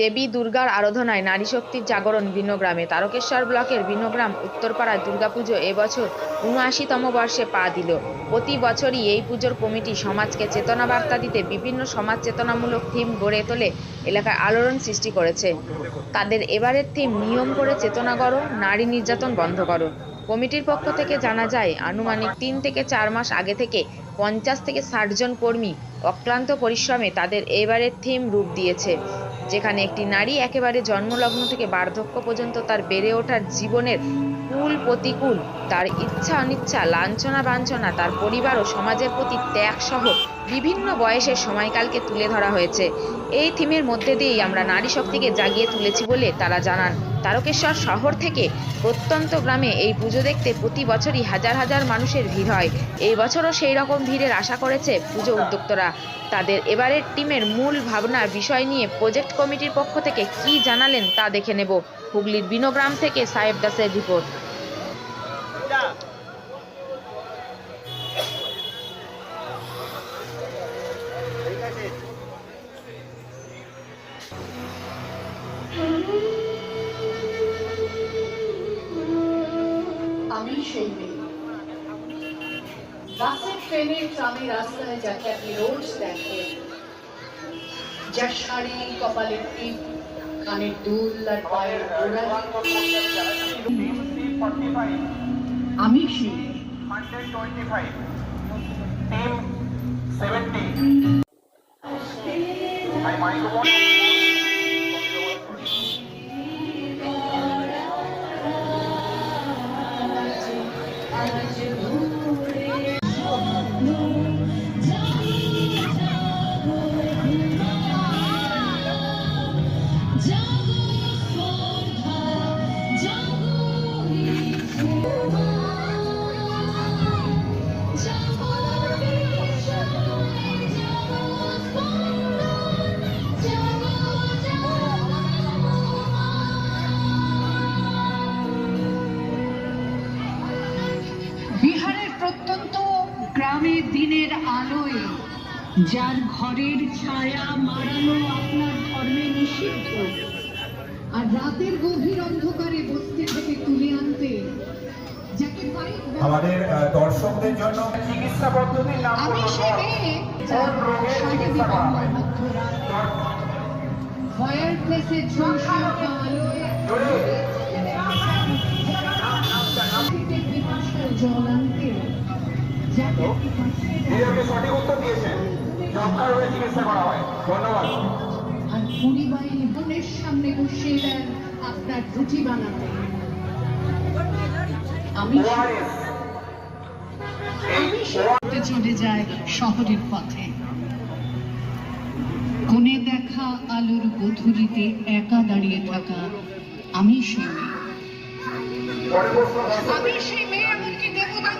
দেবী দুর্গার আরাধনায় নারী শক্তির জাগরণ ভিন্নগ্রামে। তারকেশ্বর ব্লকের ভিন্নগ্রাম উত্তরপাড়ায় দুর্গাপুজো এবছর উনআশিতম বর্ষে পা দিল। প্রতি বছরই এই পুজোর কমিটি সমাজকে চেতনা বার্তা দিতে বিভিন্ন সমাজ চেতনামূলক থিম গড়ে তোলে এলাকায় আলোড়ন সৃষ্টি করেছে। তাদের এবারের থিম নিয়ম করে চেতনা করো নারী নির্যাতন বন্ধ করো। কমিটির পক্ষ থেকে জানা যায়, আনুমানিক তিন থেকে চার মাস আগে থেকে পঞ্চাশ থেকে ষাট জন কর্মী অক্লান্ত পরিশ্রমে তাদের এবারের থিম রূপ দিয়েছে, যেখানে একটি নারী একেবারে জন্মলগ্ন থেকে বার্ধক্য পর্যন্ত তার বেড়ে ওঠার জীবনের কুল প্রতিকূল, তার ইচ্ছা অনিচ্ছা, লাঞ্ছনা বাঞ্ছনা, তার পরিবার ও সমাজের প্রতি ত্যাগ সহ বিভিন্ন বয়সের সময়কালকে তুলে ধরা হয়েছে। এই থিমের মধ্যে দিয়েই আমরা নারী শক্তিকে জাগিয়ে তুলেছি বলে তারা জানান। তারকেশ্বর শহর থেকে প্রত্যন্ত গ্রামে এই পুজো দেখতে প্রতি বছরই হাজার হাজার মানুষের ভিড় হয়। এই বছরও সেই রকম ভিড়ের আশা করেছে পুজো উদ্যোক্তরা। তাদের এবারের টিমের মূল ভাবনার বিষয় নিয়ে প্রজেক্ট কমিটির পক্ষ থেকে কি জানালেন তা দেখে নেব। হুগলির বিনোগ্রাম থেকে সাহেব দাসের রিপোর্ট। বাসে ট্রেনে ট্রামে রাস্তায় যাকে আপনি রোজ দেখেন যার শাড়ি কপালে টিপ কানের দুল আর পায়ের গোড়ালি আমি সেই যার ঘরের ছায়া মারানো আপনার ধর্মে নিষিদ্ধ। আর রাতের গভীর অন্ধকারে বস্তি থেকে তুলে আনতে আমাদের দর্শকদের জন্য চিকিৎসা পদ্ধতির নাম আমি সে মেয়ে করা ফায়ার প্লেসে ঝলসে আলোয় জোরে। থেকে পিপাসার জল আনতে যাকে পিপাসায় যিনি আপনি সঠিক উত্তর দিয়েছেন। যক্ষা চিকিৎসা করা হয় ধন্যবাদ আর পরিবাহী বোনের সামনে বসিয়ে দেন আপনার রুটি বানাতে আমি চলে যায় শহরের পথে কোণে দেখা আলোর গধূলিতে একা দাঁড়িয়ে থাকা আমি সেই মেয়ে। আমি সেই মেয়ে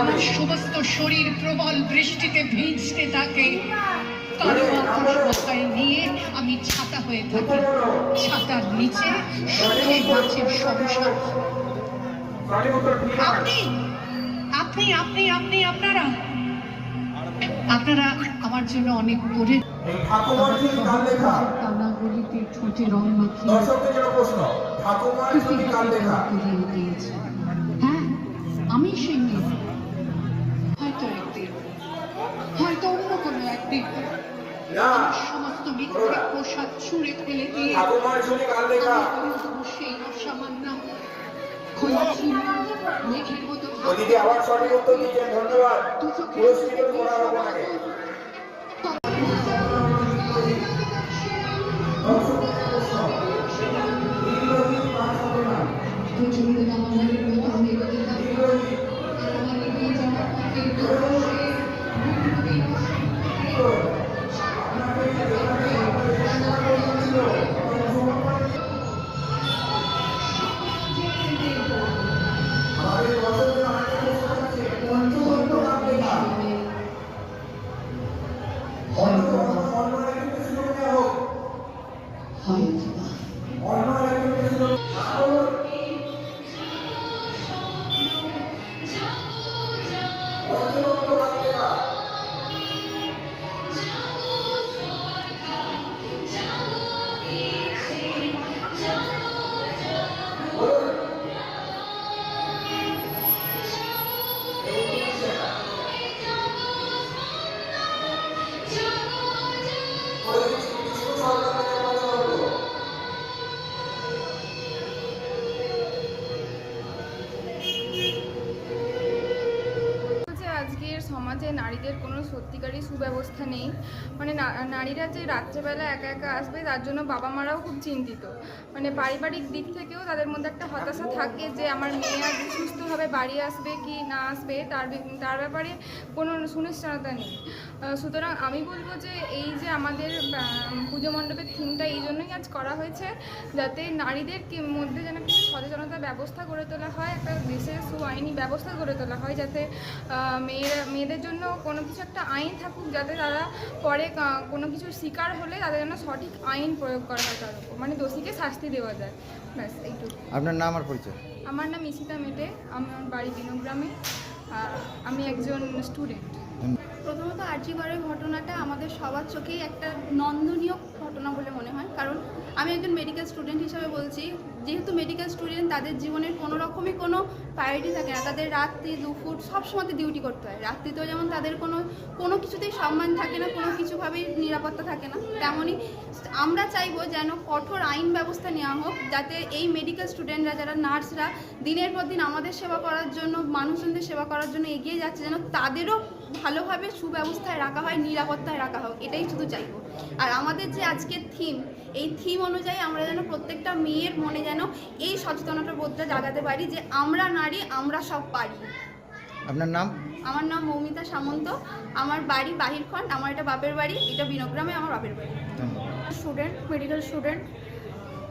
আমার সমস্ত শরীর প্রবল বৃষ্টিতে ভিজতে থাকে। মাথায় নিয়ে আমি ছাতা হয়ে থাকি। ছাতার নিচে শুধু মাছের সংসার। আপনি আপনি আপনি আপনি আপনারা? আপনারা আমার জন্য অনেক কার ঠোঁটে রং মাখিয়ে দর্শকদের জন্য প্রশ্ন ঠাকুমার ছবি কার লেখা করিয়ে দিয়েছে হ্যাঁ আমি সেই মেয়ে। হয়তো একদিন হয়তো অন্য কোনো একদিন। সমস্ত মিথ্যে পোশাক ছুঁড়ে ফেলে দিয়ে সেই অসামান্য মেঘের মতো দিদি আবার সঠিক উত্তর দিয়েছেন ধন্যবাদ। পুরস্কৃত করা হবে সমাজে নারীদের কোনো সত্যিকারই সুব্যবস্থা নেই। মানে নারীরা যে রাত্রেবেলা একা একা আসবে, তার জন্য বাবা মারাও খুব চিন্তিত। মানে পারিবারিক দিক থেকেও তাদের মধ্যে একটা হতাশা থাকে যে, আমার মেয়ে আজ সুস্থভাবে বাড়ি আসবে কি না আসবে, তার তার ব্যাপারে কোনো সুনিশ্চয়তা নেই। সুতরাং আমি বলব যে এই যে আমাদের পুজো মণ্ডপের থিমটা এই জন্যই আজ করা হয়েছে যাতে নারীদের মধ্যে যেন কিছু সচেতনতার ব্যবস্থা গড়ে তোলা হয় একটা দেশের সু আইনি ব্যবস্থা গড়ে তোলা হয় যাতে মেয়েরা মেয়েদের জন্য কোনো কিছু একটা আইন থাকুক যাতে তারা পরে কোনো কিছুর শিকার হলে তাদের জন্য সঠিক আইন প্রয়োগ করা হয় তার উপর মানে দোষীকে শাস্তি দেওয়া যায়। ব্যাস এইটুকু। আপনার নাম আর পরিচয়? আমার নাম ইশিতা মেটে আমার বাড়ি বিনোগ্রামে আমি একজন স্টুডেন্ট প্রথমত আর্যিকরের ঘটনাটা আমাদের সবার চোখেই একটা নন্দনীয় ঘটনা বলে মনে হয়। কারণ আমি একজন মেডিকেল স্টুডেন্ট হিসাবে বলছি, যেহেতু মেডিকেল স্টুডেন্ট তাদের জীবনের কোনো রকমই কোনো প্রায়োরিটি থাকে না। তাদের রাত্রি, দুপুর সব সময় ডিউটি করতে হয়। রাত্রিতেও যেমন তাদের কোনো কোনো কিছুতেই সম্মান থাকে না, কোনো কিছুভাবেই নিরাপত্তা থাকে না, তেমনই আমরা চাইব যেন কঠোর আইন ব্যবস্থা নেওয়া হোক, যাতে এই মেডিকেল স্টুডেন্টরা যারা নার্সরা দিনের পর দিন আমাদের সেবা করার জন্য, মানুষজনদের সেবা করার জন্য এগিয়ে যাচ্ছে, যেন তাদেরও ভালোভাবে সুব্যবস্থায় রাখা হয়, নিরাপত্তায় রাখা হোক। এটাই শুধু চাইব। আর আমাদের যে আজকের থিম এই থিম অনুযায়ী আমরা যেন প্রত্যেকটা মেয়ের মনে যেন এই সচেতনতা বোধটা জাগাতে পারি যে আমরা নারী আমরা সব পারি। আপনার নাম? আমার নাম মৌমিতা সামন্ত। আমার বাড়ি বাহিরখণ্ড আমার এটা বাপের বাড়ি এটা বিনোগ্রামে আমার বাপের বাড়ি। স্টুডেন্ট মেডিকেল স্টুডেন্ট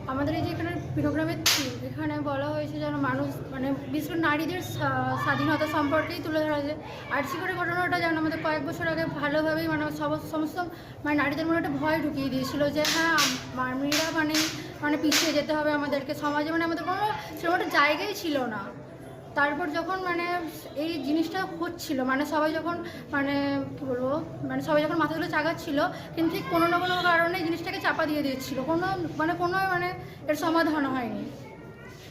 আমাদের এই যে এখানে প্রোগ্রামের থিম এখানে বলা হয়েছে যেন মানুষ মানে করে নারীদের স্বা- স্বাধীনতা সম্পর্কেই তুলে ধরা যায়। আর্সি করে ঘটনাটা যেন আমাদের কয়েক বছর আগে ভালোভাবেই মানে সমস্ত মানে নারীদের মনে একটা ভয় ঢুকিয়ে দিয়েছিল যে হ্যাঁ মামিরা মানে মানে পিছিয়ে যেতে হবে আমাদেরকে। সমাজে মানে আমাদের কোনো, সেরকম একটা জায়গাই ছিল না। তারপর যখন মানে এই জিনিসটা হচ্ছিল মানে সবাই যখন মানে কী বলব মানে সবাই যখন মাথাগুলো চাগাচ্ছিলো, কিন্তু ঠিক কোনো না কোনো কারণে জিনিসটাকে চাপা দিয়ে দিচ্ছিল কোনো মানে কোনো মানে এর সমাধান হয়নি।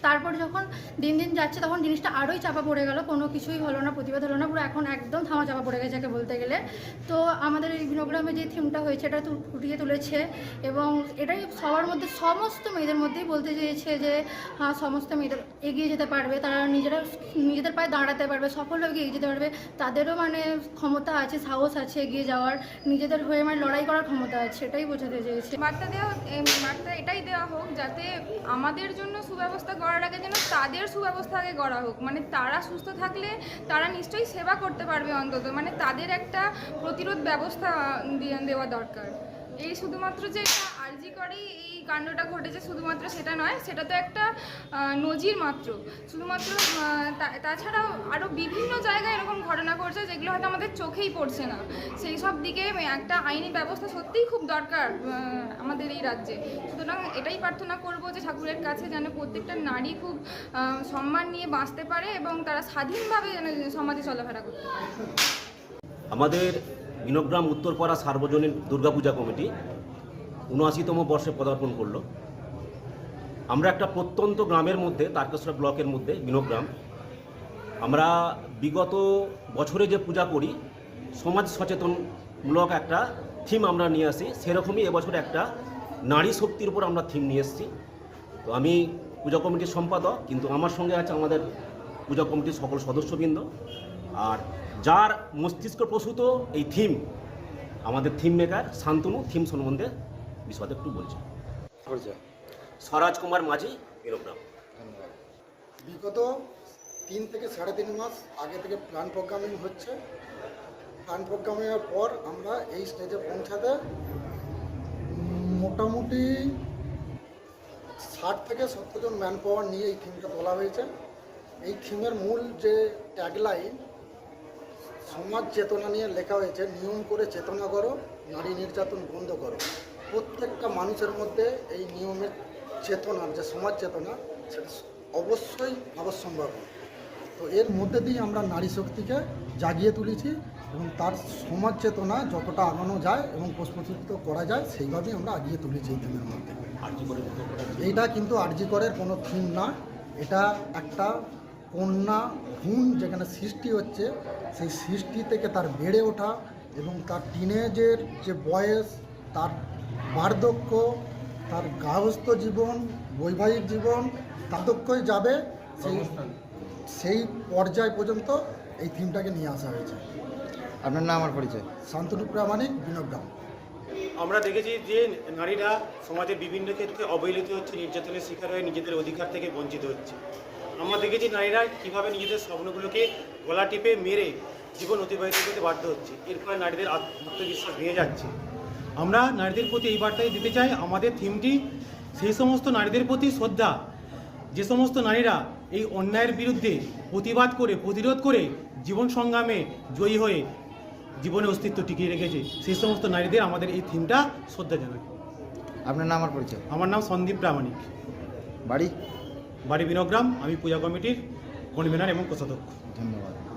তারপর যখন দিন দিন যাচ্ছে, তখন জিনিসটা আরোই চাপা পড়ে গেল। কোনো কিছুই হলো না, প্রতিবাদ হলো না, পুরো এখন একদম থামা চাপা পড়ে গেছে একে বলতে গেলে। তো আমাদের এই বিনোগ্রামে যে থিমটা হয়েছে, এটা ফুটিয়ে তুলেছে এবং এটাই সবার মধ্যে সমস্ত মেয়েদের মধ্যেই বলতে চেয়েছে যে হ্যাঁ সমস্ত মেয়েদের এগিয়ে যেতে পারবে, তারা নিজেরা নিজেদের পায়ে দাঁড়াতে পারবে, সফল হয়ে এগিয়ে যেতে পারবে। তাদেরও মানে ক্ষমতা আছে, সাহস আছে এগিয়ে যাওয়ার, নিজেদের হয়ে মানে লড়াই করার ক্ষমতা আছে, এটাই বোঝাতে চেয়েছে। বার্তা দেওয়া বার্তা এটাই দেওয়া হোক যাতে আমাদের জন্য সুব্যবস্থা করার আগে যেন তাদের সুব্যবস্থা আগে করা হোক। মানে তারা সুস্থ থাকলে তারা নিশ্চয়ই সেবা করতে পারবে অন্তত। মানে তাদের একটা প্রতিরোধ ব্যবস্থা দেওয়া দরকার। এই শুধুমাত্র যে এটা আর্জি করেই এই কাণ্ডটা ঘটেছে শুধুমাত্র সেটা নয়, সেটা তো একটা নজির মাত্র। শুধুমাত্র তাছাড়াও আরও বিভিন্ন জায়গায় এরকম ঘটনা ঘটছে যেগুলো হয়তো আমাদের চোখেই পড়ছে না। সেই সব দিকে একটা আইনি ব্যবস্থা সত্যিই খুব দরকার আমাদের এই রাজ্যে। সুতরাং এটাই প্রার্থনা করব যে ঠাকুরের কাছে যেন প্রত্যেকটা নারী খুব সম্মান নিয়ে বাঁচতে পারে এবং তারা স্বাধীনভাবে যেন সমাজে চলাফেরা করতে পারে। আমাদের বিনগ্রাম উত্তরপাড়া সার্বজনীন দুর্গাপূজা কমিটি উনআশিতম বর্ষে পদার্পণ করল। আমরা একটা প্রত্যন্ত গ্রামের মধ্যে, তারকেশ্বর ব্লকের মধ্যে বিনগ্রাম আমরা বিগত বছরে যে পূজা করি, সমাজ সচেতনমূলক একটা থিম আমরা নিয়ে আসি। সেরকমই এবছর একটা নারী শক্তির উপর আমরা থিম নিয়ে এসেছি। তো আমি পূজা কমিটির সম্পাদক, কিন্তু আমার সঙ্গে আছে আমাদের পূজা কমিটির সকল সদস্যবৃন্দ। আর যার মস্তিষ্ক প্রসূত এই থিম আমাদের থিম মেকার শান্তনু থিম সম্বন্ধে বিশদে একটু বলছি। স্বরাজ কুমার মাঝি ধন্যবাদ। বিগত তিন থেকে সাড়ে তিন মাস আগে থেকে প্ল্যান প্রোগ্রামিং হচ্ছে। প্ল্যান প্রোগ্রামিংয়ের পর আমরা এই স্টেজে পৌঁছাতে মোটামুটি ষাট থেকে সত্তর জন ম্যান পাওয়ার নিয়ে এই থিমটা তোলা হয়েছে। এই থিমের মূল যে ট্যাগলাইন সমাজ চেতনা নিয়ে লেখা হয়েছে নিয়ম করে চেতনা করো নারী নির্যাতন বন্ধ করো। প্রত্যেকটা মানুষের মধ্যে এই নিয়মের চেতনা যে সমাজ চেতনা সেটা অবশ্যই অবশ্যম্ভাবী। তো এর মধ্যে দিয়ে আমরা নারী শক্তিকে জাগিয়ে তুলেছি এবং তার সমাজ চেতনা যতটা আগানো যায় এবং প্রস্ফুটিত করা যায় সেইভাবেই আমরা আগিয়ে তুলেছি এই থিমের মধ্যে। আর্জি এইটা কিন্তু আরজিকরের কোনো থিম না। এটা একটা কন্যা ভ্রূণ যেখানে সৃষ্টি হচ্ছে সেই সৃষ্টি থেকে তার বেড়ে ওঠা এবং তার টিনেজের যে বয়স তার বার্ধক্য তার গার্হস্থ জীবন বৈবাহিক জীবন বার্ধক্যই যাবে সেই সেই পর্যায় পর্যন্ত এই থিমটাকে নিয়ে আসা হয়েছে। আপনার নাম আর পরিচয়? শান্তনু প্রামাণিক বিনোগ্রাম আমরা দেখেছি যে নারীরা সমাজের বিভিন্ন ক্ষেত্রে অবহেলিত হচ্ছে নির্যাতনের শিকার হয়ে নিজেদের অধিকার থেকে বঞ্চিত হচ্ছে। আমরা দেখেছি নারীরা কীভাবে নিজেদের স্বপ্নগুলোকে গলা টিপে মেরে জীবন অতিবাহিত করতে বাধ্য হচ্ছে। এর ফলে নারীদের আত্ম- আত্মবিশ্বাস ভেঙে যাচ্ছে। আমরা নারীদের প্রতি এই বার্তাই দিতে চাই আমাদের থিমটি সেই সমস্ত নারীদের প্রতি শ্রদ্ধা। যে সমস্ত নারীরা এই অন্যায়ের বিরুদ্ধে প্রতিবাদ করে প্রতিরোধ করে জীবন সংগ্রামে জয়ী হয়ে জীবনে অস্তিত্ব টিকিয়ে রেখেছে সেই সমস্ত নারীদের আমাদের এই থিমটা শ্রদ্ধা জানাই। আপনার নাম আর পরিচয়? আমার নাম সন্দীপ প্রামাণিক। বাড়ি? বাড়ি বিনোগ্রাম আমি পূজা কমিটির কনভেনার এবং কোষাধ্যক্ষ। ধন্যবাদ।